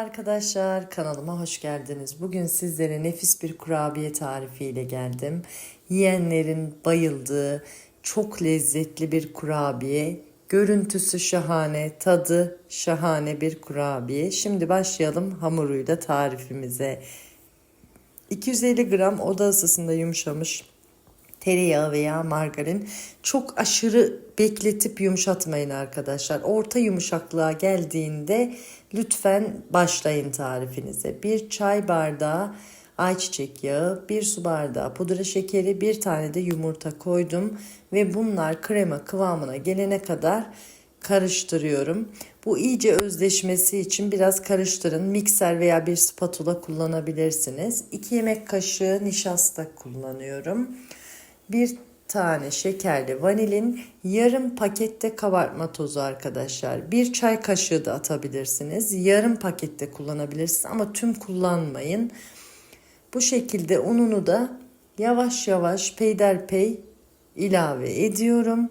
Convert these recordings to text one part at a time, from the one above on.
arkadaşlar, kanalıma hoş geldiniz. Bugün sizlere nefis bir kurabiye tarifiyle geldim. Yiyenlerin bayıldığı çok lezzetli bir kurabiye. Görüntüsü şahane, tadı şahane bir kurabiye. Şimdi başlayalım hamuruyla tarifimize. 250 gram oda ısısında yumuşamış tereyağı veya margarin çok aşırı bekletip yumuşatmayın arkadaşlar. Orta yumuşaklığa geldiğinde lütfen başlayın tarifinize. Bir çay bardağı ayçiçek yağı, bir su bardağı pudra şekeri, bir tane de yumurta koydum ve bunlar krema kıvamına gelene kadar karıştırıyorum. Bu iyice özleşmesi için biraz karıştırın. Mikser veya bir spatula kullanabilirsiniz. 2 yemek kaşığı nişasta kullanıyorum bir tane şekerli vanilin, yarım pakette kabartma tozu arkadaşlar. Bir çay kaşığı da atabilirsiniz. Yarım pakette kullanabilirsiniz ama tüm kullanmayın. Bu şekilde ununu da yavaş yavaş peyderpey ilave ediyorum.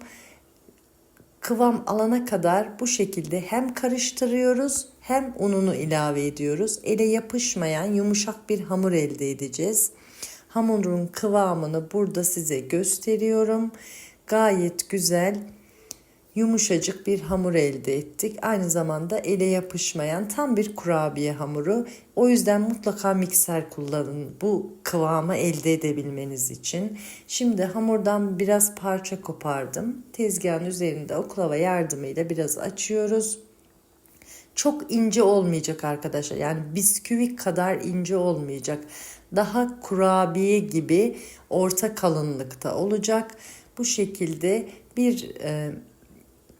Kıvam alana kadar bu şekilde hem karıştırıyoruz hem ununu ilave ediyoruz. Ele yapışmayan yumuşak bir hamur elde edeceğiz. Hamurun kıvamını burada size gösteriyorum. Gayet güzel yumuşacık bir hamur elde ettik. Aynı zamanda ele yapışmayan tam bir kurabiye hamuru. O yüzden mutlaka mikser kullanın bu kıvamı elde edebilmeniz için. Şimdi hamurdan biraz parça kopardım. Tezgahın üzerinde oklava yardımıyla biraz açıyoruz. Çok ince olmayacak arkadaşlar. Yani bisküvi kadar ince olmayacak daha kurabiye gibi orta kalınlıkta olacak. Bu şekilde bir e,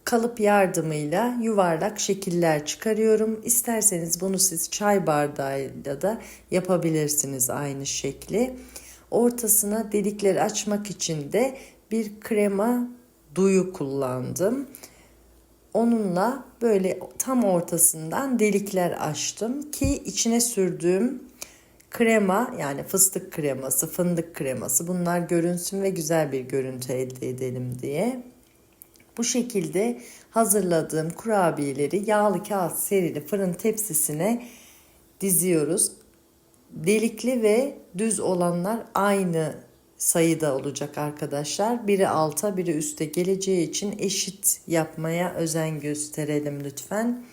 kalıp yardımıyla yuvarlak şekiller çıkarıyorum. İsterseniz bunu siz çay bardağıyla da yapabilirsiniz aynı şekli. Ortasına delikleri açmak için de bir krema duyu kullandım. Onunla böyle tam ortasından delikler açtım ki içine sürdüğüm krema yani fıstık kreması, fındık kreması bunlar görünsün ve güzel bir görüntü elde edelim diye. Bu şekilde hazırladığım kurabiyeleri yağlı kağıt serili fırın tepsisine diziyoruz. Delikli ve düz olanlar aynı sayıda olacak arkadaşlar. Biri alta biri üste geleceği için eşit yapmaya özen gösterelim lütfen.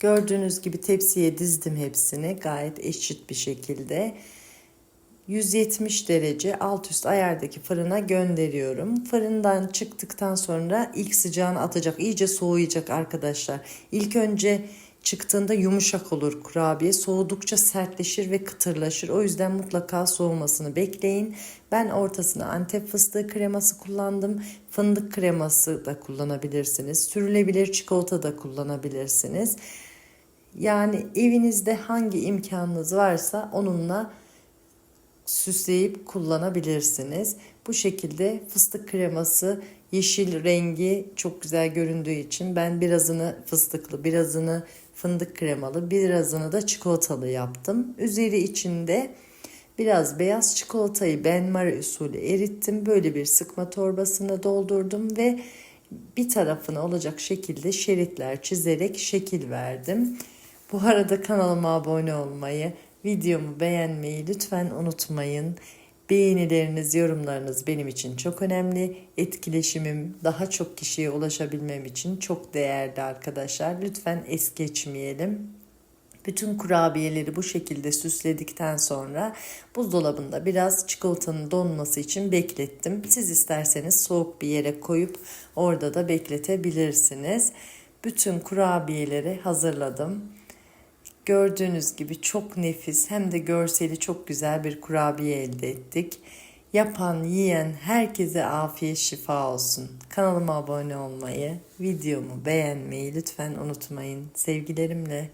Gördüğünüz gibi tepsiye dizdim hepsini gayet eşit bir şekilde. 170 derece alt üst ayardaki fırına gönderiyorum. Fırından çıktıktan sonra ilk sıcağını atacak. iyice soğuyacak arkadaşlar. İlk önce çıktığında yumuşak olur kurabiye. Soğudukça sertleşir ve kıtırlaşır. O yüzden mutlaka soğumasını bekleyin. Ben ortasına antep fıstığı kreması kullandım. Fındık kreması da kullanabilirsiniz. Sürülebilir çikolata da kullanabilirsiniz. Yani evinizde hangi imkanınız varsa onunla süsleyip kullanabilirsiniz. Bu şekilde fıstık kreması yeşil rengi çok güzel göründüğü için ben birazını fıstıklı, birazını fındık kremalı, birazını da çikolatalı yaptım. Üzeri içinde biraz beyaz çikolatayı benmari usulü erittim. Böyle bir sıkma torbasına doldurdum ve bir tarafına olacak şekilde şeritler çizerek şekil verdim. Bu arada kanalıma abone olmayı, videomu beğenmeyi lütfen unutmayın. Beğenileriniz, yorumlarınız benim için çok önemli. Etkileşimim daha çok kişiye ulaşabilmem için çok değerli arkadaşlar. Lütfen es geçmeyelim. Bütün kurabiyeleri bu şekilde süsledikten sonra buzdolabında biraz çikolatanın donması için beklettim. Siz isterseniz soğuk bir yere koyup orada da bekletebilirsiniz. Bütün kurabiyeleri hazırladım. Gördüğünüz gibi çok nefis hem de görseli çok güzel bir kurabiye elde ettik. Yapan, yiyen herkese afiyet şifa olsun. Kanalıma abone olmayı, videomu beğenmeyi lütfen unutmayın. Sevgilerimle.